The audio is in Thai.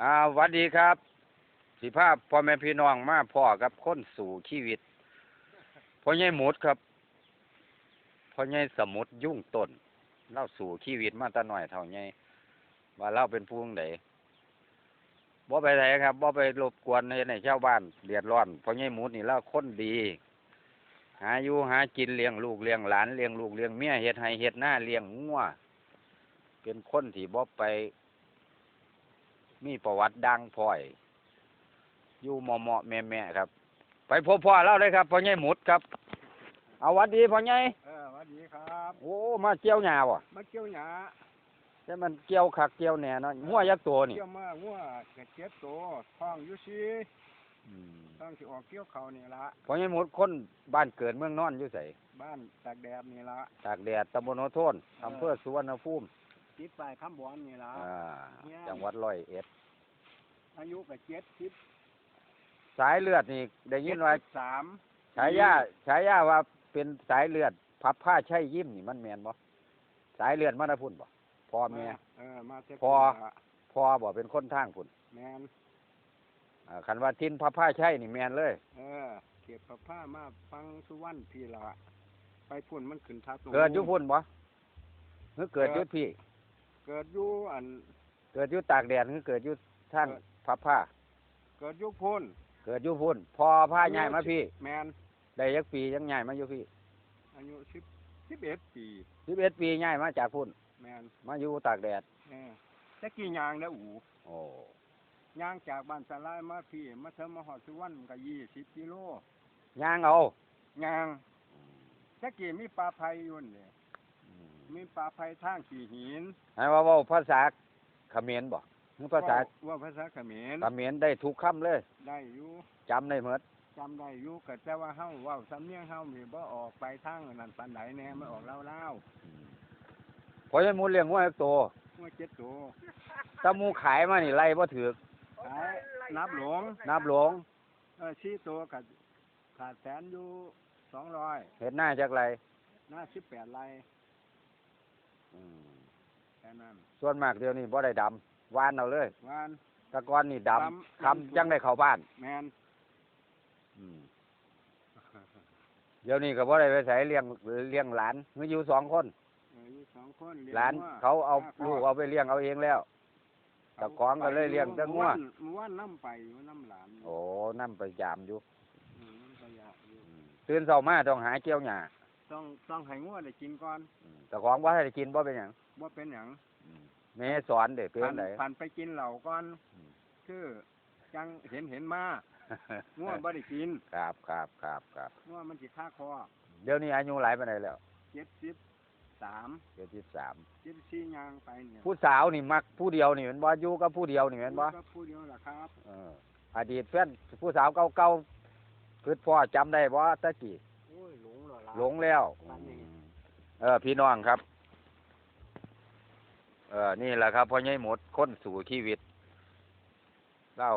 อ่าวัสดีครับ สิภาพพ่อแม่พี่น้องมาพ่อกับคนสู่ชีวิตพ่อใหญ่หมุดครับพ่อใหญ่สมุดยุ่งต้นเล่าสู่ชีวิตมาแตาหน่อยเท่าไงว่าเล่าเป็นผู้ใดบ่ไปไหนครับบ่ไปรบกวนในในชาวบ้านเดือดร้อนพ่อใหญ่หมุดนี่เล่าคนดี หาอยู่หากินเลี้ยงลูกเลี้ยงหลานเลี้ยงลูกเลี้ยงเมียเฮ็ดให้เฮ็ดหน้าเลี้ยงงัวเป็นคนที่บ่ไป มีประวัติดังพ่อยอยู่เหมาะเหมาะแม่แม่ๆครับ ไปพบพ่อเล่าเลยครับพ่อใหญ่หมุดครับ เอาหวัดดีพ่อใหญ่เออสวัสดีครับ โอ้มาเกี่ยวหญ้าว่ะมาเกี่ยวหยาแต่มันเกี่ยวคักเกี่ยวแหน่เนาะหัวยักษ์ตัวนี่เกี่ยวมางัวเจ็ดเจ็ดตัวท้องอยู่ซีอืมท้องสิออกเกี่ยวเขานี่ละพ่อใหญ่หมุดคนบ้านเกิดเมืองนอนอยู่ไสบ้านตากแดดนี่ละตากแดดตำบลโนโทนอำเภอสุวรรณภูมิ ติดปลายคำบอนนี่ละอ่าเนี่ยจังหวัดร้อยเอ็ด อายุกับเจ็ดสิบสายเลือดนี่ได้ยินว่าสามฉายาฉายาว่าเป็นสายเลือด พับผ้าใช่ยิ้มนี่มันแมนบ่สายเลือดมันนะพุ่นบ่พ่อแม่เออมาเจ็ดพอพ่อบ่เป็นคนทางพุ่นแมนอ่าคันว่าทินพับผ้าใช่นี่แมนเลย เออเก็บผ้าผ้ามาฟังสุวรรณพี่ละไปพุ่นมันขึ้นทักลงเกิดอยู่พุ่นบ่หรือเกิดอยู่พี่ เกิดอยู่อัน เกิดอยู่ตากแดดหรือเกิดอยู่ทางพับผ้า เกิดอยู่พุ่นเกิดอยู่พุ่นพอผ้าใหญ่มาพี่ แมนได้ยักปียังใหญ่มาอยู่พี่อายุสิบสิบเอ็ดปี11ปีใหญ่มาจากพุ่น แมนมาอยู่ตากแดด เออตะกี้ยางแล้วอูโอ้ยางจากบ้านสลายมาพี่มาเทิมมาหอดสุวรรณก็ยี่สิบกิโลย่างเอายางตะกี้มีปลาไผ่อยู่นี่อืม มีปลาไผ่ทางขี่หินให้ว่าเว้าภาษาเขมรบ่หรือภาษาเว้ว่าภาษาเขมรเขมรได้ทุกคำเลยได้อยู่จำได้หมดจำได้อยู่ก็แต่ว่าเฮาเว้าสำเนียงเฮามีบ่ออกไปทางนั้นปานใดแน่มันออกเล่าวพอจะมูลเลี้ยงวัวตัวๆว่าเจ็ดตัวถ้าหมูขายมานี่ไล่บ่ถือกขายนับหลวงนับหลวงเออชี้ตัวก็ขาดแสนอยู่สองร้อยเห็ดหน้าจากไรหน้าสิบแปดไร่อืมแค่นั้นส่วนมากเดี๋ยวนี้บ่ได้ดำวานเอาเลยวานแตะกอนนี่ดำดำคำจังได้เข้าบ้านแมนอืมเดี๋ยวนี้ก็บ่ได้ไปใส่เลี้ยงเลี้ยงหลานมีอยู่สองคนเอออยู่สองคนเลี้ยงหลานงัวเขาเอาห้ลูกเอาไปเลี้ยงเอาเองแล้วเจ้าของก็เลยเลี้ยงแต่งัวเมื่อวานน้ำไปอยู่น้ำหลานโอ้นํไปยามอยู่อืมน้ำไปยาอยู่อืมตื่นเช้ามาต้องหาเกี่ยวหญ้า ต้องต้องให้งัวได้กินก่อนอืมเจ้าของบ่ให้ได้กินบ่เป็นหยังว่าเป็นหยังอืมแม่สอนเด้เป็นผ่านไดผ่านไปกินเหล่าก่อนอืมคือจังเห็นเห็นมางัวบ่ได้กินครับครับครับครับงัวมันสิฆ่าคอเดี๋ยวนี้อายุหลายปานใดแล้วเจ็ดสิบสามเจ็ดสิบสามเจ็ดสี่ยางไปเนี่ยผู้สาวนี่มักผู้เดียวนี่แม่นบ่อยู่กับผู้เดียวนี่แม่นบ่ก็พูดเดียวล่ะครับเอออดีตแฟนผู้สาวเก่าๆคือพ่อจำได้บ่ตะกี้โอ้ยหลงเหรอล่ะหลงแล้วบ้านนี้เออ พี่น้องครับ เออ นี่แหละครับพ่อใหญ่หมดคนสู่ชีวิตเล่า